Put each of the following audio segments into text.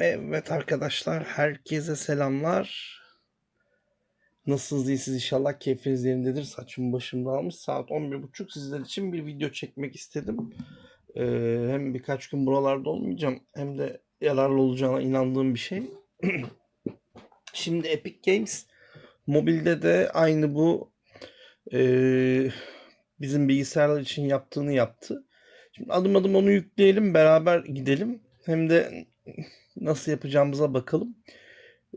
Evet arkadaşlar, herkese selamlar. Nasılsınız, iyisiniz inşallah keyfiniz yerindedir. Saçım başım dağılmış. Saat 11.30 sizler için bir video çekmek istedim. Ee, hem birkaç gün buralarda olmayacağım hem de yararlı olacağına inandığım bir şey. Şimdi Epic Games mobilde de aynı bu ee, bizim bilgisayarlar için yaptığını yaptı. Şimdi adım adım onu yükleyelim, beraber gidelim. Hem de nasıl yapacağımıza bakalım.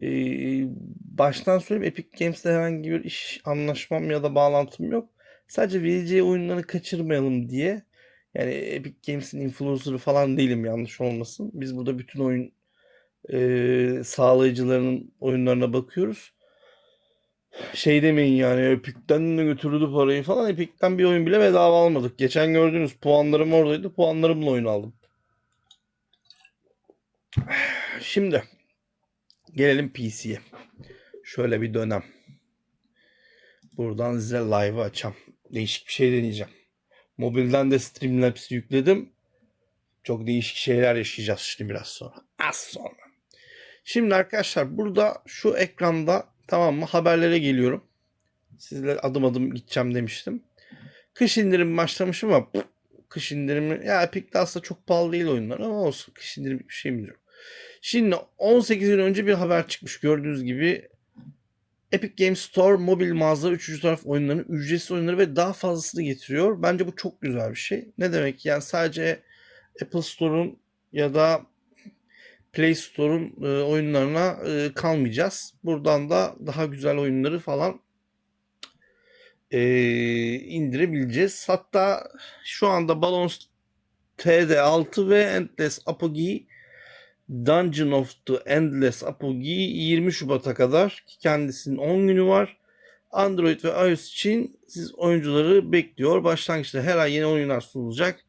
Ee, baştan söyleyeyim Epic Games'le herhangi bir iş anlaşmam ya da bağlantım yok. Sadece vereceği oyunları kaçırmayalım diye. Yani Epic Games'in influencer'ı falan değilim yanlış olmasın. Biz burada bütün oyun e, sağlayıcılarının oyunlarına bakıyoruz. Şey demeyin yani Epic'ten de götürdü parayı falan. Epic'ten bir oyun bile bedava almadık. Geçen gördünüz puanlarım oradaydı. Puanlarımla oyun aldım. Şimdi gelelim PC'ye. Şöyle bir dönem. Buradan size live'ı açacağım. Değişik bir şey deneyeceğim. Mobilden de Streamlabs'i yükledim. Çok değişik şeyler yaşayacağız şimdi biraz sonra. Az sonra. Şimdi arkadaşlar burada şu ekranda tamam mı haberlere geliyorum. Sizle adım adım gideceğim demiştim. Kış indirimi başlamışım ama kış indirimi ya Epic'te aslında çok pahalı değil oyunlar ama olsun kış indirimi bir şeyimiz yok. Şimdi 18 gün önce bir haber çıkmış gördüğünüz gibi Epic Games Store mobil mağaza 3. taraf oyunlarını, ücretsiz oyunları ve daha fazlasını getiriyor. Bence bu çok güzel bir şey. Ne demek? Yani sadece Apple Store'un ya da Play Store'un e, oyunlarına e, kalmayacağız. Buradan da daha güzel oyunları falan e, indirebileceğiz. Hatta şu anda Balance TD6 ve Endless Apogee Dungeon of the Endless Apogee 20 Şubat'a kadar ki kendisinin 10 günü var. Android ve iOS için siz oyuncuları bekliyor. Başlangıçta her ay yeni oyunlar sunulacak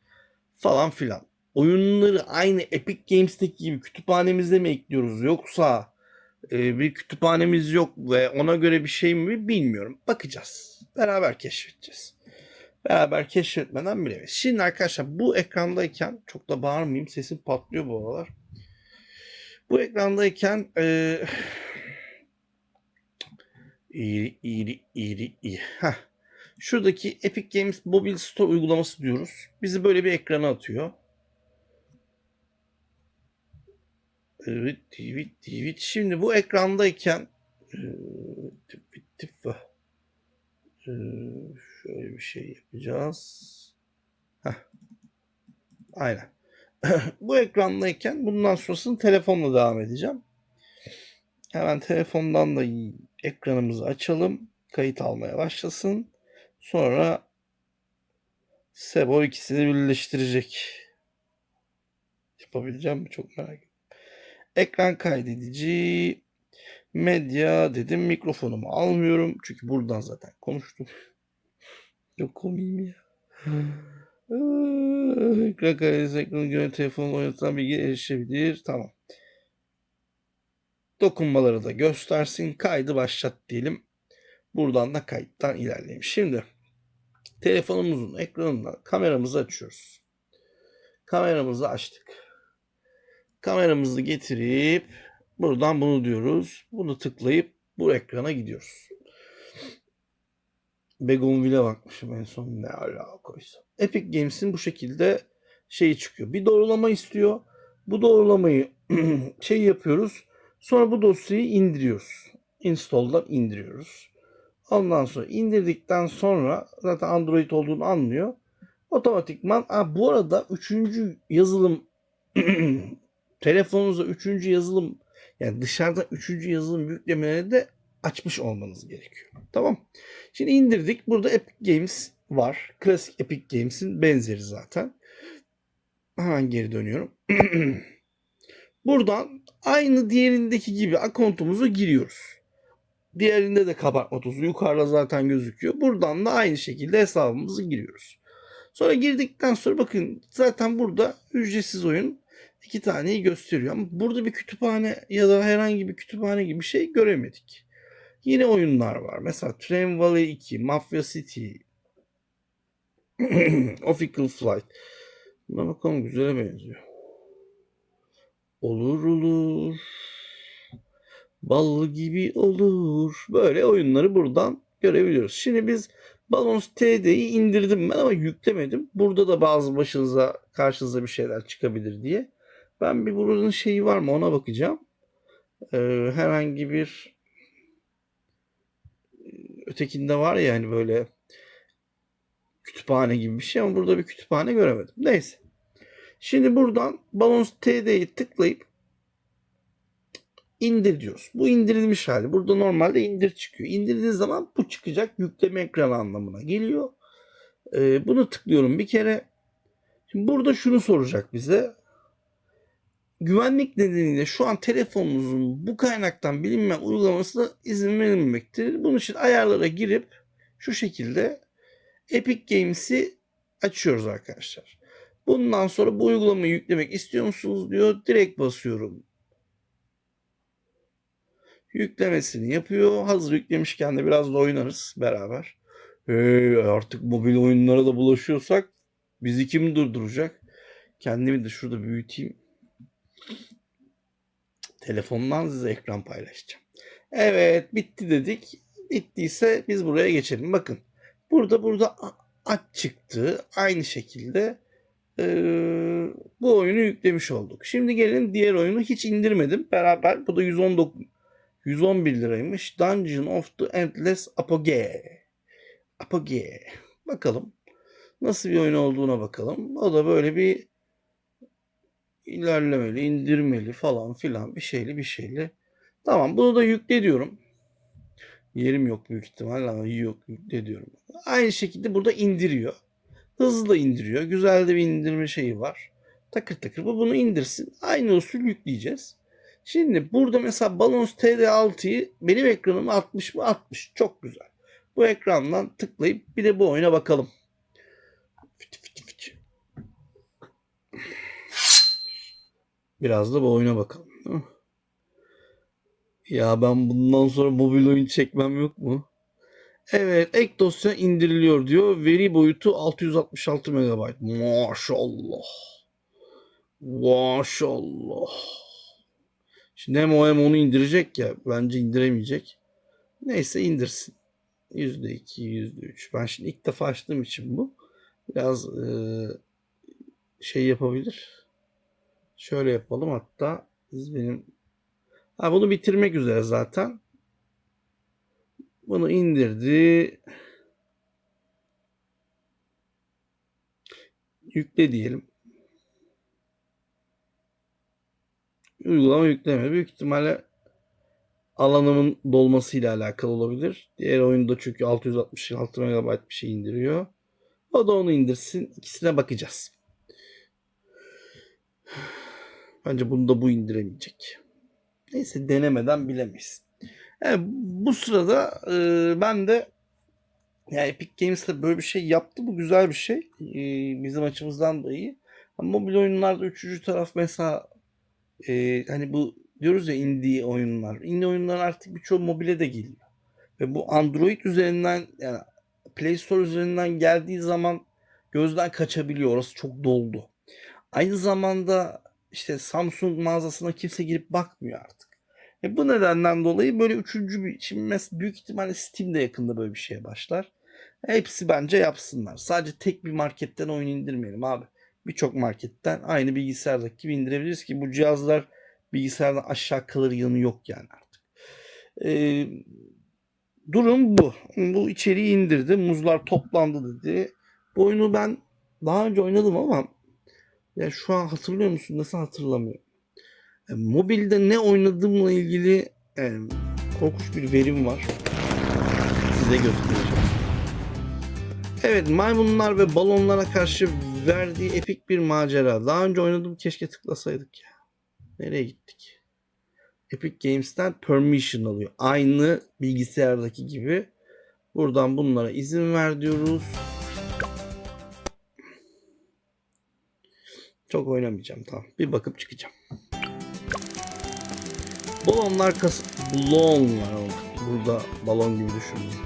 falan filan. Oyunları aynı Epic Games'teki gibi kütüphanemizde mi ekliyoruz yoksa e, bir kütüphanemiz yok ve ona göre bir şey mi bilmiyorum. Bakacağız. Beraber keşfedeceğiz. Beraber keşfetmeden bilemeyiz. Şimdi arkadaşlar bu ekrandayken çok da bağırmayayım sesim patlıyor bu aralar. Bu ekrandayken e, iri iri iri iri. Heh. Şuradaki Epic Games Mobile Store uygulaması diyoruz. Bizi böyle bir ekrana atıyor. Evet, evet, evet. Şimdi bu ekrandayken e, tip, tip, e, şöyle bir şey yapacağız. Heh. Aynen. bu ekrandayken bundan sonrasını telefonla devam edeceğim. Hemen telefondan da ekranımızı açalım. Kayıt almaya başlasın. Sonra Sebo ikisini birleştirecek. Yapabileceğim mi? Çok merak ediyorum. Ekran kaydedici medya dedim. Mikrofonumu almıyorum. Çünkü buradan zaten konuştum. Çok komiyim ya. Ekran kaydedici ekranı göre telefonu oynatılan bilgi erişebilir. Tamam. Dokunmaları da göstersin. Kaydı başlat diyelim. Buradan da kayıttan ilerleyelim. Şimdi telefonumuzun ekranından kameramızı açıyoruz. Kameramızı açtık. Kameramızı getirip buradan bunu diyoruz. Bunu tıklayıp bu ekrana gidiyoruz. Begonville'e bakmışım en son ne alakaysa. Epic Games'in bu şekilde şeyi çıkıyor. Bir doğrulama istiyor. Bu doğrulamayı şey yapıyoruz. Sonra bu dosyayı indiriyoruz. Install'dan indiriyoruz. Ondan sonra indirdikten sonra zaten Android olduğunu anlıyor. Otomatikman ha, bu arada üçüncü yazılım telefonunuza üçüncü yazılım yani dışarıda üçüncü yazılım yüklemeleri de açmış olmanız gerekiyor. Tamam. Şimdi indirdik. Burada Epic Games var. Klasik Epic Games'in benzeri zaten. Hemen geri dönüyorum. Buradan aynı diğerindeki gibi akontumuzu giriyoruz. Diğerinde de kabartma tozu yukarıda zaten gözüküyor. Buradan da aynı şekilde hesabımızı giriyoruz. Sonra girdikten sonra bakın zaten burada ücretsiz oyun iki taneyi gösteriyor. Ama burada bir kütüphane ya da herhangi bir kütüphane gibi bir şey göremedik. Yine oyunlar var. Mesela Train Valley 2, Mafia City, Official Flight. Buna bakalım güzele benziyor. Olur olur. bal gibi olur. Böyle oyunları buradan görebiliyoruz. Şimdi biz Balons TD'yi indirdim ben ama yüklemedim. Burada da bazı başınıza karşınıza bir şeyler çıkabilir diye. Ben bir buranın şeyi var mı ona bakacağım. Ee, herhangi bir ötekinde var ya hani böyle kütüphane gibi bir şey ama burada bir kütüphane göremedim. Neyse. Şimdi buradan Balons TD'yi tıklayıp indir diyoruz. Bu indirilmiş hali. Burada normalde indir çıkıyor. İndirdiğiniz zaman bu çıkacak. Yükleme ekranı anlamına geliyor. Ee, bunu tıklıyorum bir kere. Şimdi burada şunu soracak bize. Güvenlik nedeniyle şu an telefonunuzun bu kaynaktan bilinmeyen uygulamasına izin verilmemektedir. Bunun için ayarlara girip şu şekilde Epic Games'i açıyoruz arkadaşlar. Bundan sonra bu uygulamayı yüklemek istiyor musunuz diyor. Direkt basıyorum. Yüklemesini yapıyor. Hazır yüklemişken de biraz da oynarız beraber. Hey, artık mobil oyunlara da bulaşıyorsak bizi kim durduracak? Kendimi de şurada büyüteyim. Telefondan size ekran paylaşacağım. Evet bitti dedik. Bittiyse biz buraya geçelim. Bakın burada burada aç çıktı. Aynı şekilde ee, bu oyunu yüklemiş olduk. Şimdi gelin diğer oyunu hiç indirmedim. Beraber bu da 119 111 liraymış. Dungeon of the Endless Apogee. Apogee. Bakalım. Nasıl bir oyun olduğuna bakalım. O da böyle bir ilerlemeli, indirmeli falan filan bir şeyli bir şeyli. Tamam bunu da yükle diyorum. Yerim yok büyük ihtimalle ama yok yükle diyorum. Aynı şekilde burada indiriyor. Hızlı indiriyor. Güzel de bir indirme şeyi var. Takır takır bu bunu indirsin. Aynı usul yükleyeceğiz. Şimdi burada mesela Balance TD6'yı benim ekranıma 60 mı? 60. Çok güzel. Bu ekrandan tıklayıp bir de bu oyuna bakalım. Biraz da bu oyuna bakalım. Ya ben bundan sonra mobil oyun çekmem yok mu? Evet ek dosya indiriliyor diyor. Veri boyutu 666 MB. Maşallah. Maşallah. Şimdi hem o hem onu indirecek ya. Bence indiremeyecek. Neyse indirsin. %2, %3. Ben şimdi ilk defa açtığım için bu. Biraz e, şey yapabilir. Şöyle yapalım hatta. Siz benim ha, bunu bitirmek üzere zaten. Bunu indirdi. Yükle diyelim. Uygulama yükleme. Büyük ihtimalle alanımın dolmasıyla alakalı olabilir. Diğer oyunda çünkü 666 MB bir şey indiriyor. O da onu indirsin. İkisine bakacağız. Bence bunu da bu indiremeyecek. Neyse denemeden bilemeyiz. Yani bu sırada e, ben de yani Epic Games'le böyle bir şey yaptı. Bu güzel bir şey. E, bizim açımızdan da iyi. Ama mobil oyunlarda üçüncü taraf mesela e, hani bu diyoruz ya indie oyunlar. Indie oyunlar artık birçoğu mobile de geliyor. Ve bu Android üzerinden yani Play Store üzerinden geldiği zaman gözden kaçabiliyor. Orası çok doldu. Aynı zamanda işte Samsung mağazasına kimse girip bakmıyor artık. E bu nedenden dolayı böyle üçüncü bir şimdi mesela büyük ihtimalle Steam de yakında böyle bir şeye başlar. Hepsi bence yapsınlar. Sadece tek bir marketten oyun indirmeyelim abi. Birçok marketten aynı bilgisayardaki gibi indirebiliriz ki bu cihazlar bilgisayardan aşağı kalır yanı yok yani artık. Ee, durum bu. Bu içeriği indirdi. Muzlar toplandı dedi. Bu oyunu ben daha önce oynadım ama ya şu an hatırlıyor musun? Nasıl hatırlamıyorum. E, mobilde ne oynadığımla ilgili e, korkunç bir verim var. Size göstereceğim. Evet maymunlar ve balonlara karşı verdiği epik bir macera. Daha önce oynadım keşke tıklasaydık ya. Nereye gittik? Epic Games'ten permission alıyor. Aynı bilgisayardaki gibi. Buradan bunlara izin ver diyoruz. Çok oynamayacağım tamam. Bir bakıp çıkacağım. Balonlar kas... Balon var burada balon gibi düşünülmüş.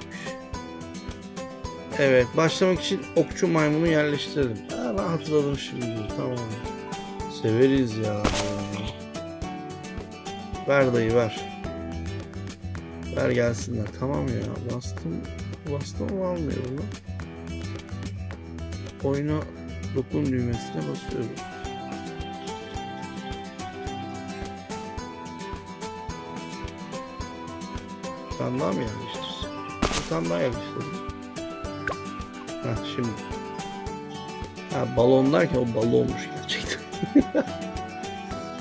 Evet başlamak için okçu maymunu yerleştirelim. Ha, ben hatırladım şimdi. Tamam. Severiz ya. Ver dayı ver. Ver gelsinler. Tamam ya. Bastım. Bastım mı almıyor bunu. Oyuna dokun düğmesine basıyoruz. Tane daha mı yerleştirsin? Bir tane daha yerleştirdim. Heh şimdi. Ha balon derken o balonmuş gerçekten.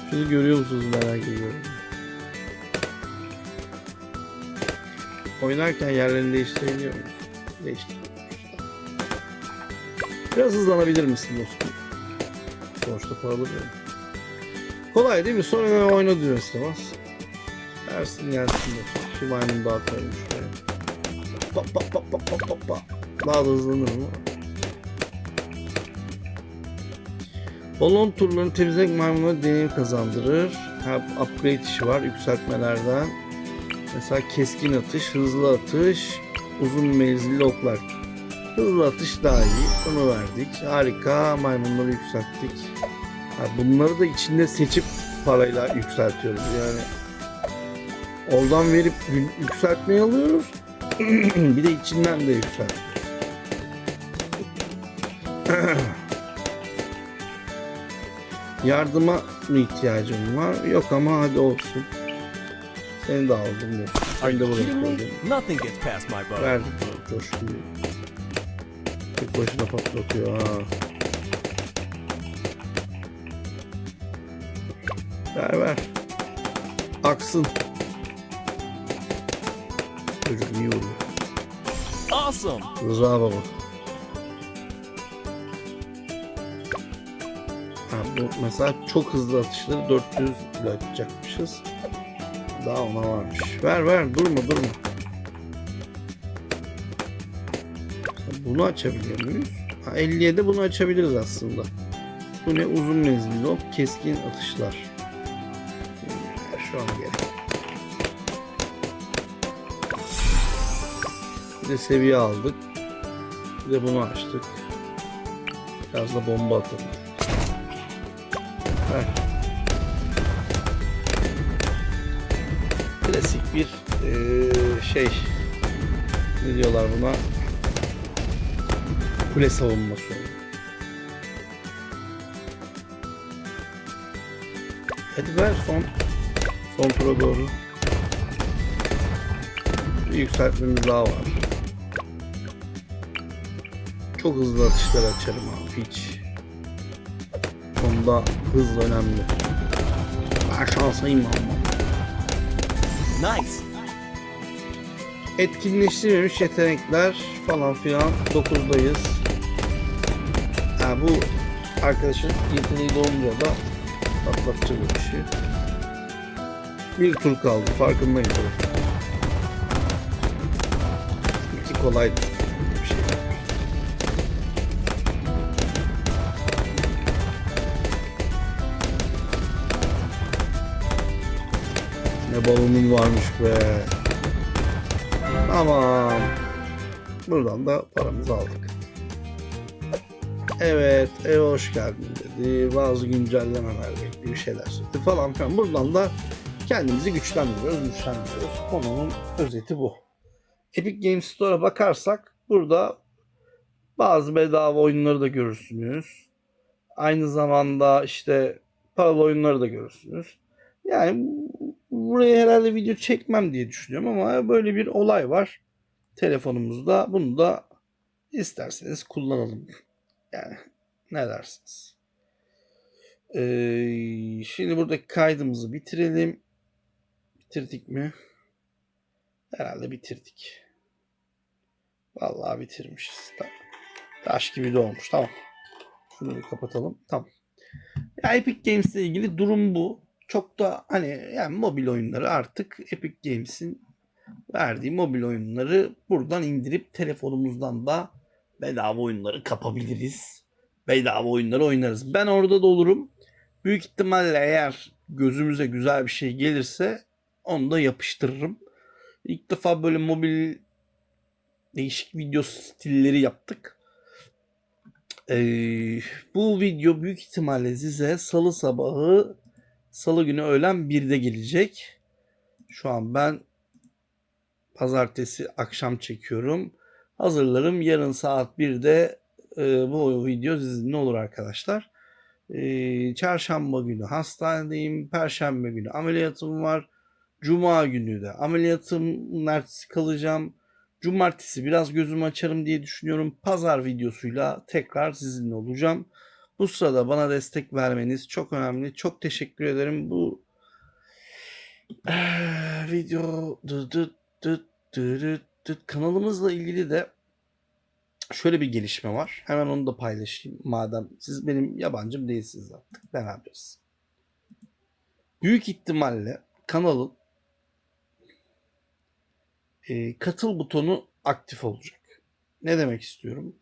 Şunu görüyor musunuz merak ediyorum. Oynarken yerlerini değiştirebiliyor muyuz? Değiştiriyoruz. Biraz hızlanabilir misin dostum? Sonuçta paralı değil. Kolay değil mi? Sonra oyna düğmesine bas. Versin gelsin dostum. Şu maymun daha koymuş. Pop pop pop pop pop pop pop. Daha da hızlanır mı? Balon turlarını temizlemek maymunlara deneyim kazandırır. Ha, upgrade işi var yükseltmelerden. Mesela keskin atış, hızlı atış, uzun menzilli oklar. Hızlı atış daha iyi. Bunu verdik. Harika. Maymunları yükselttik. Bunları da içinde seçip parayla yükseltiyoruz. Yani oradan verip yü- yükseltmeyi alıyoruz. bir de içinden de yükseltiyoruz. Yardıma mı ihtiyacım var? Yok ama hadi olsun. Seni de aldım. Seni de buraya koydum. Nothing gets past my bow. Verdik coşkuyu. Tek başına patlatıyor ha. Ver ver. Aksın. Çocuk iyi vuruyor. Awesome! Rıza baba. Ha, bu mesela çok hızlı atışları 400 ile atacakmışız. Daha ona varmış. Ver ver durma durma. Bunu açabiliyor muyuz? Ha, 57 bunu açabiliriz aslında. Bu ne uzun menzilli ok keskin atışlar. Şu an gerek. Bir de seviye aldık. Bir de bunu açtık. Biraz da bomba atalım. Ver. Klasik bir eee, şey ne diyorlar buna kule savunması. Hadi ver son son tura doğru. Bir yükseltmemiz daha var. Çok hızlı atışlar açarım abi hiç. Onda hız önemli. Ben şanslıyım ama. Nice! Etkinleştirilmemiş yetenekler falan filan 9'dayız. Ha bu arkadaşın yeteneği dolunca da patlatacak bir şey. Bir tur kaldı farkındayım. İki kolay balonun varmış be. Tamam. Buradan da paramızı aldık. Evet, eve hoş geldin dedi. Bazı güncellemeler bekliyor, bir şeyler söyledi falan filan. Buradan da kendimizi güçlendiriyoruz, güçlendiriyoruz. Konunun özeti bu. Epic Games Store'a bakarsak burada bazı bedava oyunları da görürsünüz. Aynı zamanda işte paralı oyunları da görürsünüz. Yani buraya herhalde video çekmem diye düşünüyorum ama böyle bir olay var telefonumuzda. Bunu da isterseniz kullanalım. Yani ne dersiniz? Ee, şimdi buradaki kaydımızı bitirelim. Bitirdik mi? Herhalde bitirdik. Vallahi bitirmişiz. Ta- Taş gibi de olmuş. Tamam. Şunu bir kapatalım. Tamam. Ya Epic Games ile ilgili durum bu. Çok da hani yani mobil oyunları artık Epic Games'in verdiği mobil oyunları buradan indirip telefonumuzdan da bedava oyunları kapabiliriz. Bedava oyunları oynarız. Ben orada da olurum. Büyük ihtimalle eğer gözümüze güzel bir şey gelirse onu da yapıştırırım. İlk defa böyle mobil değişik video stilleri yaptık. Ee, bu video büyük ihtimalle size salı sabahı salı günü öğlen 1'de gelecek. Şu an ben Pazartesi akşam çekiyorum. Hazırlarım. Yarın saat 1'de e, bu video sizinle olur arkadaşlar. E, çarşamba günü hastanedeyim. Perşembe günü ameliyatım var. Cuma günü de ameliyatım ertesi kalacağım. Cumartesi biraz gözümü açarım diye düşünüyorum. Pazar videosuyla tekrar sizinle olacağım. Bu sırada bana destek vermeniz çok önemli. Çok teşekkür ederim. Bu video kanalımızla ilgili de şöyle bir gelişme var. Hemen onu da paylaşayım. Madem siz benim yabancım değilsiniz artık. Beraberiz. Büyük ihtimalle kanalın e, katıl butonu aktif olacak. Ne demek istiyorum?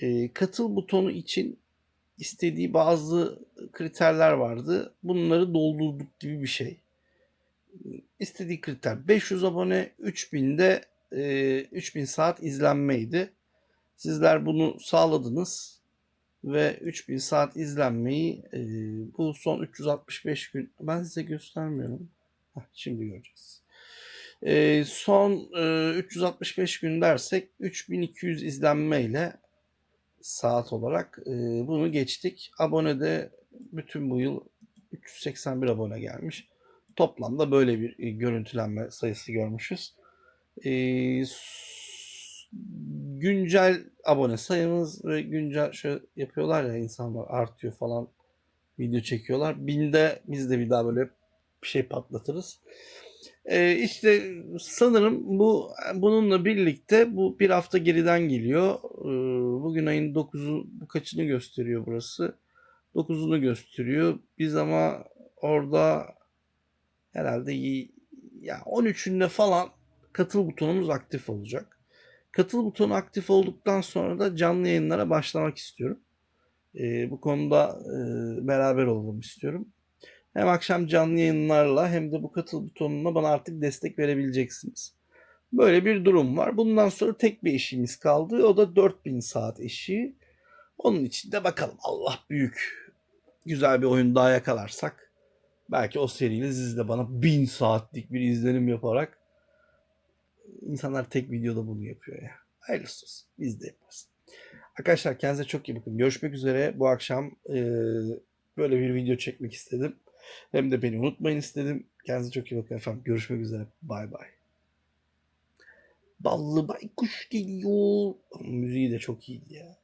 E, katıl butonu için istediği bazı kriterler vardı. Bunları doldurduk gibi bir şey. İstediği kriter 500 abone, 3000'de e, 3000 saat izlenmeydi. Sizler bunu sağladınız ve 3000 saat izlenmeyi e, bu son 365 gün ben size göstermiyorum. Heh, şimdi göreceğiz. E, son e, 365 gün dersek 3200 izlenmeyle saat olarak e, bunu geçtik. Abone de bütün bu yıl 381 abone gelmiş. Toplamda böyle bir e, görüntülenme sayısı görmüşüz. E, güncel abone sayımız ve güncel şöyle yapıyorlar ya insanlar artıyor falan video çekiyorlar. Binde biz de bir daha böyle bir şey patlatırız. Ee, işte sanırım bu bununla birlikte bu bir hafta geriden geliyor. Ee, bugün ayın 9'u bu kaçını gösteriyor burası? 9'unu gösteriyor. Biz ama orada herhalde ya 13'ünde falan katıl butonumuz aktif olacak. Katıl butonu aktif olduktan sonra da canlı yayınlara başlamak istiyorum. Ee, bu konuda e, beraber olalım istiyorum. Hem akşam canlı yayınlarla hem de bu katıl butonuna bana artık destek verebileceksiniz. Böyle bir durum var. Bundan sonra tek bir eşiğimiz kaldı. O da 4000 saat eşiği. Onun için de bakalım Allah büyük. Güzel bir oyun daha yakalarsak belki o seriyle siz de bana 1000 saatlik bir izlenim yaparak insanlar tek videoda bunu yapıyor ya. Hayırlısı olsun. Biz de yaparız. Arkadaşlar kendinize çok iyi bakın. Görüşmek üzere. Bu akşam e, böyle bir video çekmek istedim. Hem de beni unutmayın istedim. Kendinize çok iyi bakın efendim. Görüşmek üzere. Bay bay. Ballı baykuş geliyor. Müziği de çok iyiydi ya.